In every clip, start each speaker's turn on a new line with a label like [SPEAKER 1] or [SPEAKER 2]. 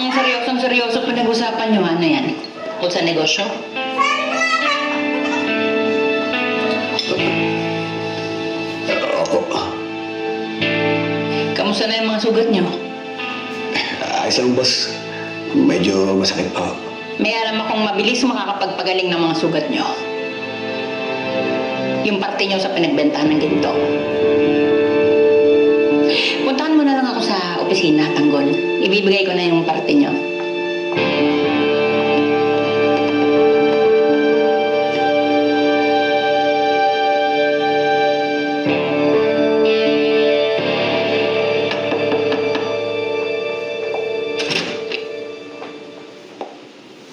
[SPEAKER 1] ang seryosong-seryoso pinag-usapan nyo, ano yan? Tungkol sa negosyo?
[SPEAKER 2] Opo.
[SPEAKER 1] Kamusta na yung mga sugat nyo?
[SPEAKER 2] Ah, isang boss, medyo masakit pa.
[SPEAKER 1] May alam akong mabilis makakapagpagaling ng mga sugat nyo. Yung parte nyo sa pinagbentahan ng ginto. Puntahan mo na lang ako sa opisina, Tanggol. Ibibigay ko na yung parte nyo.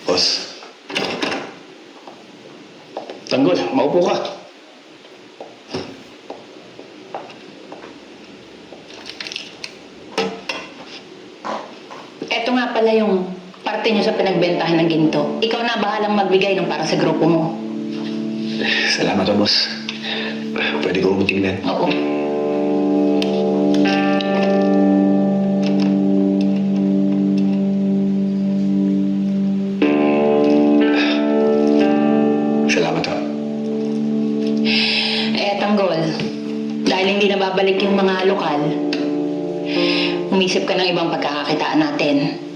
[SPEAKER 2] Boss.
[SPEAKER 3] Tanggol, maupo ka.
[SPEAKER 1] Nga pala yung parte nyo sa pinagbentahan ng ginto. Ikaw na bahalang magbigay ng para sa grupo mo.
[SPEAKER 2] Salamat, boss. Pwede ko tingnan.
[SPEAKER 1] Oo.
[SPEAKER 2] Salamat, oh.
[SPEAKER 1] Eh, Tanggol, dahil hindi na babalik yung mga lokal, umisip ka ng ibang pagkakakitaan natin.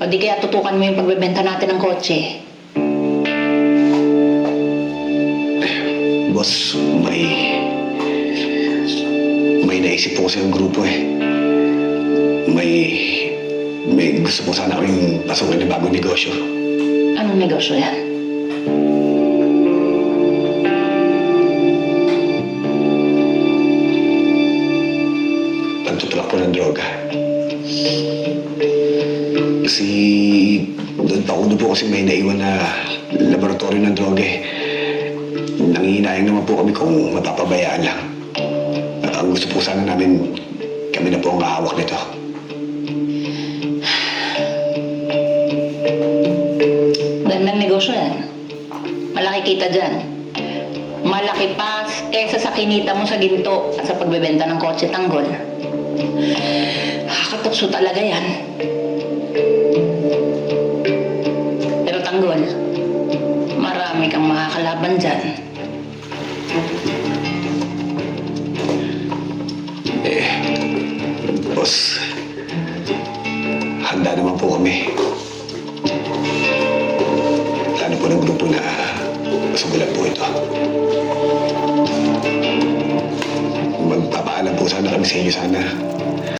[SPEAKER 1] O di kaya tutukan mo yung pagbebenta natin ng kotse.
[SPEAKER 2] Boss, may... May naisip po kasi yung grupo eh. May... May gusto po sana kaming pasukin ng bagong negosyo.
[SPEAKER 1] Anong negosyo yan?
[SPEAKER 2] Pagtutulak po ng droga. Kasi... Doon pa uno po kasi may naiwan na laboratorio ng droga eh. Nangihinayang naman po kami kung mapapabayaan lang. At ang gusto po sana namin, kami na po ang hawak nito.
[SPEAKER 1] Gandang negosyo yan. Malaki kita dyan. Malaki pa kaysa sa kinita mo sa ginto at sa pagbebenta ng kotse tanggol. Nakakatapso talaga yan. Makakalaban dyan.
[SPEAKER 2] Eh, boss, handa naman po kami. Plano po ng grupo na sugulan po ito. Magpapaalam po sana kami sa inyo sana